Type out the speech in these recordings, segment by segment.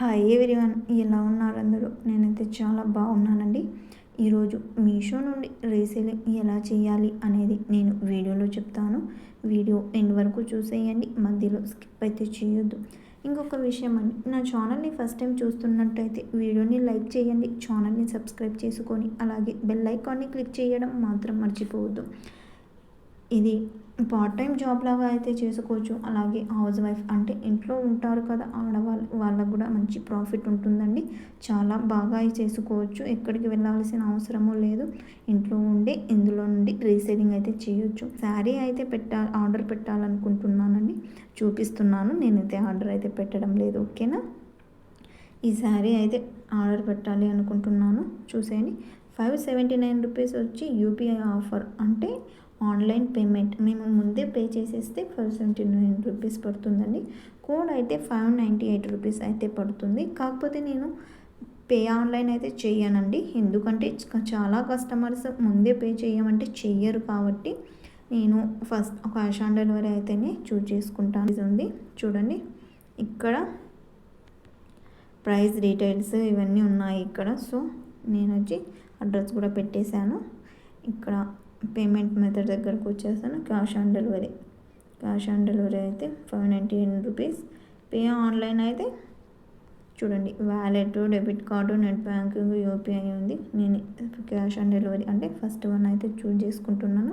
Hi everyone ఎలా ఉన్నారు అందరూ? నేనైతే చాలా బాగున్నానండి. ఈరోజు మీషో నుండి రీసేలింగ్ ఎలా చేయాలి అనేది నేను వీడియోలో చెప్తాను. వీడియో ఎండ్ వరకు చూసేయండి మధ్యలో స్కిప్ అయితే చేయొద్దు. ఇంకొక విషయం అండి నా ఛానల్ని ఫస్ట్ టైం చూస్తున్నట్టయితే వీడియోని లైక్ చేయండి ఛానల్ని సబ్స్క్రైబ్ చేసుకొని అలాగే బెల్ ఐకాన్ని క్లిక్ చేయడం మాత్రం మర్చిపోవద్దు. ఇది పార్ట్ టైం జాబ్ లాగా అయితే చేసుకోవచ్చు. అలాగే హౌస్ వైఫ్ అంటే ఇంట్లో ఉంటారు కదా ఆడవాళ్ళు వాళ్ళకు కూడా మంచి ప్రాఫిట్ ఉంటుందండి. చాలా బాగా చేసుకోవచ్చు. ఎక్కడికి వెళ్ళాల్సిన అవసరము లేదు. ఇంట్లో ఉండే ఇందులో నుండి రీసేలింగ్ అయితే చేయొచ్చు. శారీ అయితే పెట్టా ఆర్డర్ పెట్టాలనుకుంటున్నానండి. చూపిస్తున్నాను. నేనైతే ఆర్డర్ అయితే పెట్టడం లేదు. ఓకేనా? ఈ శారీ అయితే ఆర్డర్ పెట్టాలి అనుకుంటున్నాను. చూసేయండి. ఫైవ్ సెవెంటీ నైన్ రూపీస్ వచ్చి యూపీఐ ఆఫర్ అంటే ఆన్లైన్ పేమెంట్. మేము ముందే పే చేసేస్తే ఫైవ్ సెవెంటీ నైన్ రూపీస్ పడుతుందండి. కోడ్ అయితే ఫైవ్ నైంటీ ఎయిట్ రూపీస్ అయితే పడుతుంది. కాకపోతే నేను పే ఆన్లైన్ అయితే చేయనండి ఎందుకంటే చాలా కస్టమర్స్ ముందే పే చేయమంటే చెయ్యరు కాబట్టి నేను ఫస్ట్ క్యాష్ ఆన్ డెలివరీ అయితేనే చూజ్ చేసుకుంటాను. ఇది ఉంది. చూడండి. ఇక్కడ ప్రైస్ డీటెయిల్స్ ఇవన్నీ ఉన్నాయి ఇక్కడ. సో నేను వచ్చి అడ్రస్ కూడా పెట్టేశాను. ఇక్కడ పేమెంట్ మెథడ్ దగ్గరకు వచ్చేస్తాను. Cash on delivery. Cash on delivery అయితే five ninety eight rupees. Pay online అయితే చూడండి wallet debit card net banking UPI ఉంది. నేను క్యాష్ ఆన్ డెలివరీ అంటే ఫస్ట్ వన్ అయితే చూజ్ చేసుకుంటున్నాను.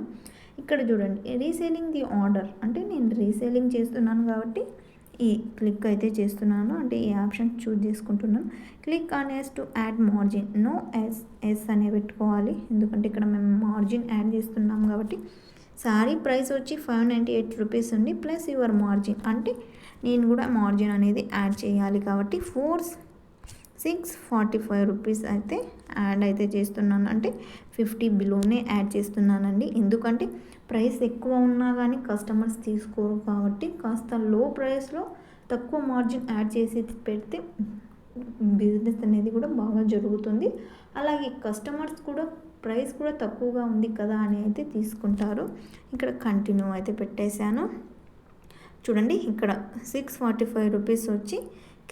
ఇక్కడ చూడండి రీసేలింగ్ ది ఆర్డర్. అంటే నేను రీసేలింగ్ చేస్తున్నాను కాబట్టి ఈ క్లిక్ అయితే చేస్తున్నాను. అంటే ఈ ఆప్షన్ చూజ్ చేసుకుంటున్నాను. Click on yes to add margin. No yes yes అనే పెట్టుకోవాలి. ఎందుకంటే ఇక్కడ మేము మార్జిన్ యాడ్ చేస్తున్నాం కాబట్టి. సారీ ప్రైస్ వచ్చి ఫైవ్ నైంటీ ఎయిట్ రూపీస్ ఉంది. Plus your margin. అంటే నేను కూడా మార్జిన్ అనేది యాడ్ చేయాలి కాబట్టి force six forty five rupees అయితే యాడ్ అయితే చేస్తున్నాను. అంటే ఫిఫ్టీ బిలోనే యాడ్ చేస్తున్నానండి. ఎందుకంటే ప్రైస్ ఎక్కువ ఉన్నా కానీ కస్టమర్స్ తీసుకోరు కాబట్టి కాస్త లో ప్రైస్లో తక్కువ మార్జిన్ యాడ్ చేసి పెడితే బిజినెస్ అనేది కూడా బాగా జరుగుతుంది. అలాగే కస్టమర్స్ కూడా ప్రైస్ కూడా తక్కువగా ఉంది కదా అని అయితే తీసుకుంటారు. ఇక్కడ కంటిన్యూ అయితే పెట్టేశాను. చూడండి ఇక్కడ సిక్స్ ఫార్టీ ఫైవ్ రూపీస్ వచ్చి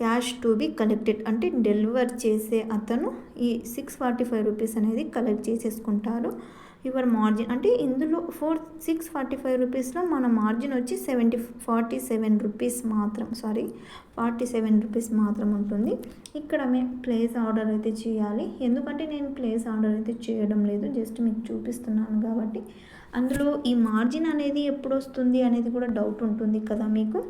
క్యాష్ టు బి కలెక్టెడ్. అంటే డెలివర్ చేసే అతను ఈ సిక్స్ ఫార్టీ ఫైవ్ రూపీస్ అనేది కలెక్ట్ చేసేసుకుంటారు. యువర్ మార్జిన్ అంటే ఇందులో ఫోర్ సిక్స్ ఫార్టీ ఫైవ్ రూపీస్లో మన మార్జిన్ వచ్చి సెవెంటీ ఫార్టీ సెవెన్ రూపీస్ మాత్రం సారీ ఫార్టీ సెవెన్ రూపీస్ మాత్రం ఉంటుంది. ఇక్కడ మేము ప్లేస్ ఆర్డర్ అయితే చేయాలి. ఎందుకంటే నేను ప్లేస్ ఆర్డర్ అయితే చేయడం లేదు. జస్ట్ మీకు చూపిస్తున్నాను కాబట్టి. అందులో ఈ మార్జిన్ అనేది ఎప్పుడు వస్తుంది అనేది కూడా డౌట్ ఉంటుంది కదా మీకు?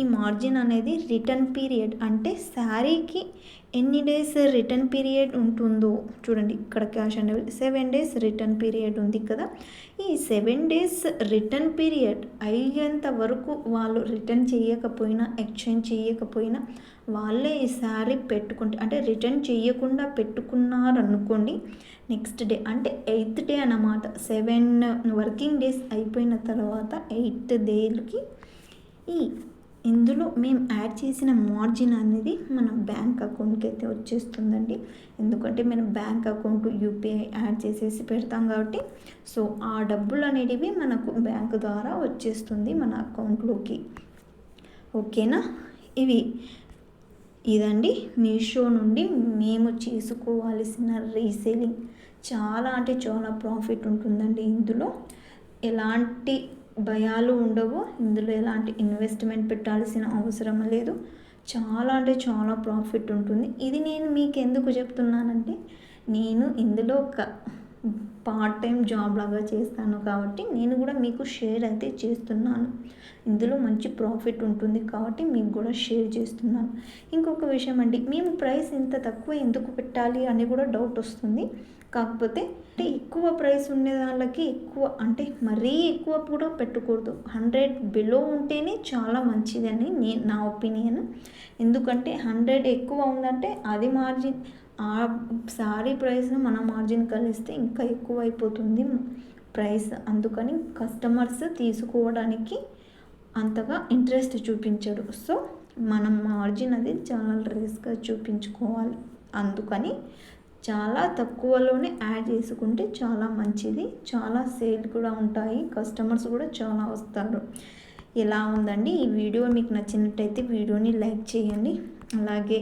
ఈ మార్జిన్ అనేది రిటర్న్ పీరియడ్ అంటే శారీకి ఎన్ని డేస్ రిటర్న్ పీరియడ్ ఉంటుందో చూడండి. ఇక్కడ cash and seven days return period ఉంది కదా. ఈ సెవెన్ డేస్ రిటర్న్ పీరియడ్ అయ్యేంత వరకు వాళ్ళు రిటర్న్ చేయకపోయినా ఎక్స్చేంజ్ చేయకపోయినా వాళ్ళే ఈ శారీ పెట్టుకుంటే అంటే రిటర్న్ చేయకుండా పెట్టుకున్నారనుకోండి నెక్స్ట్ డే అంటే ఎయిత్ డే అన్నమాట సెవెన్ వర్కింగ్ డేస్ అయిపోయిన తర్వాత ఎయిత్ డేలకి ఈ ఇందులో మేము యాడ్ చేసిన మార్జిన్ అనేది మన బ్యాంక్ అకౌంట్కి అయితే వచ్చేస్తుందండి. ఎందుకంటే మనం బ్యాంక్ అకౌంట్ యూపీఐ యాడ్ చేసేసి పెడతాం కాబట్టి సో ఆ డబ్బులు అనేటివి మనకు బ్యాంక్ ద్వారా వచ్చేస్తుంది మన అకౌంట్లోకి. ఓకేనా? ఇవి ఇదండి మీషో నుండి మేము చేసుకోవాల్సిన రీసేలింగ్. చాలా అంటే చాలా ప్రాఫిట్ ఉంటుందండి ఇందులో. ఎలాంటి భయాలు ఉండవు. ఇందులో ఎలాంటి ఇన్వెస్ట్మెంట్ పెట్టాల్సిన అవసరం లేదు. చాలా అంటే చాలా ప్రాఫిట్ ఉంటుంది. ఇది నేను మీకు ఎందుకు చెప్తున్నానంటే నేను ఇందులో ఒక పార్ట్ టైం జాబ్ లాగా చేస్తాను కాబట్టి నేను కూడా మీకు షేర్ అయితే చేస్తున్నాను. ఇందులో మంచి ప్రాఫిట్ ఉంటుంది కాబట్టి మీకు కూడా షేర్ చేస్తున్నాను. ఇంకొక విషయం అండి మేము ప్రైస్ ఇంత తక్కువ ఎందుకు పెట్టాలి అని కూడా డౌట్ వస్తుంది. కాకపోతే అంటే ఎక్కువ ప్రైస్ ఉండే వాళ్ళకి ఎక్కువ అంటే మరీ ఎక్కువ కూడా పెట్టకూడదు. హండ్రెడ్ బిలో ఉంటేనే చాలా మంచిదని నేను నా ఒపీనియన్ ఎందుకంటే హండ్రెడ్ ఎక్కువ ఉందంటే అది మార్జిన్ ఆ శారీ ప్రైస్ను మన మార్జిన్ కలిస్తే ఇంకా ఎక్కువ అయిపోతుంది ప్రైస్. అందుకని కస్టమర్స్ తీసుకోవడానికి అంతగా ఇంట్రెస్ట్ చూపించడు సో మనం మార్జిన్ అది చాలా రిస్క్గా చూపించుకోవాలి. అందుకని చాలా తక్కువలోనే యాడ్ చేసుకుంటే చాలా మంచిది. చాలా సేల్ కూడా ఉంటాయి. కస్టమర్స్ కూడా చాలా వస్తారు. ఎలా ఉందండి? ఈ వీడియో మీకు నచ్చినట్టయితే వీడియోని లైక్ చేయండి. అలాగే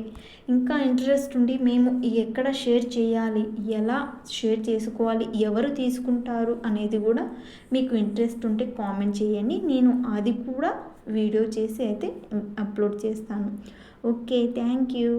ఇంకా ఇంట్రెస్ట్ ఉండి మేము ఎక్కడ షేర్ చేయాలి ఎలా షేర్ చేసుకోవాలి ఎవరు తీసుకుంటారు అనేది కూడా మీకు ఇంట్రెస్ట్ ఉంటే కామెంట్ చేయండి. నేను అది కూడా వీడియో చేసి అయితే అప్లోడ్ చేస్తాను. Okay thank you.